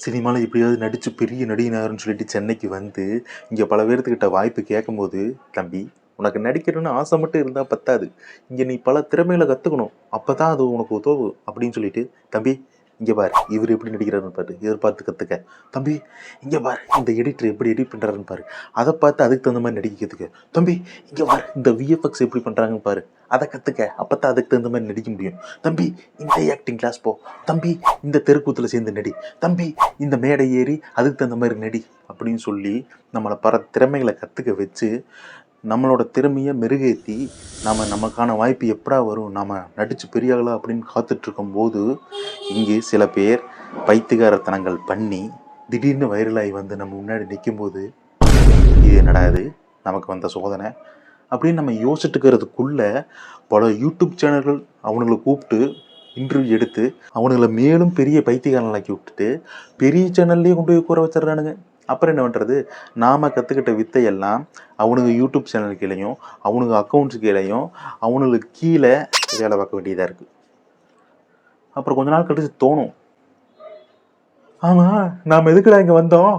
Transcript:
சினிமாவில் எப்படியாவது நடித்து பெரிய நடிகனாருன்னு சொல்லிட்டு சென்னைக்கு வந்து இங்கே பல பேர்த்துக்கிட்ட வாய்ப்பு கேட்கும்போது தம்பி உனக்கு நடிக்கணும்னு ஆசை மட்டும் இருந்தால் பத்தாது. இங்கே நீ பல திறமைகளை கற்றுக்கணும் அப்போ தான் அது உனக்கு உதவும். அப்படின்னு சொல்லிட்டு தம்பி இங்கே பார் இவர் எப்படி நடிக்கிறாருன்னு பாரு இவர் பார்த்து கற்றுக்க தம்பி இங்கே பார் இந்த எடிட்டர் எப்படி எடிட் பண்ணுறாருன்னு பாரு. அதை பார்த்து அதுக்கு தகுந்த மாதிரி நடிக்க கற்றுக்க தம்பி இங்கே பார் இந்த விஎஃப்எக்ஸ் எப்படி பண்ணுறாங்கன்னு பாரு. அதை கற்றுக்க அப்போ தான் அதுக்கு தகுந்த மாதிரி நடிக்க முடியும். தம்பி இந்த ஆக்டிங் கிளாஸ் போ. தம்பி இந்த தெருக்கூத்தில் சேர்ந்து நடி. தம்பி இந்த மேடை ஏறி அதுக்கு தகுந்த மாதிரி நடி அப்படின்னு சொல்லி நம்மளை பர திறமைகளை கற்றுக்க வச்சு நம்மளோட திறமையை மெருகேற்றி நம்ம நமக்கான வாய்ப்பு எப்படா வரும்? நம்ம நடித்து பெரியாகலாம் அப்படின்னு காத்துட்ருக்கும் போது இங்கே சில பேர் பைத்தியகாரத்தனங்கள் பண்ணி திடீர்னு வைரலாகி வந்து நம்ம முன்னாடி நிற்கும்போது இது என்னடா இது? நமக்கு வந்த சோதனை. அப்படின்னு நம்ம யோசிச்சுட்டுக்கிறதுக்குள்ளே பல யூடியூப் சேனல்கள் அவனுங்களை கூப்பிட்டு இன்டர்வியூ எடுத்து அவனுங்களை மேலும் பெரிய பைத்தியகாரனாக்கி விட்டுட்டு பெரிய சேனல்லையே கொண்டு போய் கூற வச்சிடுறானுங்க. அப்புறம் என்ன பண்ணுறது நாம் கற்றுக்கிட்ட வித்தையெல்லாம் அவனுக்கு யூடியூப் சேனல் கீழேயும் அவனுங்க அக்கௌண்ட்ஸ் கீழேயும் அவனுங்களுக்கு கீழே வேலை பார்க்க வேண்டியதாக இருக்குது அப்புறம் கொஞ்ச நாள் கழிச்சு தோணும். ஆமாம் நாம் எதுக்குடா இங்கே வந்தோம்?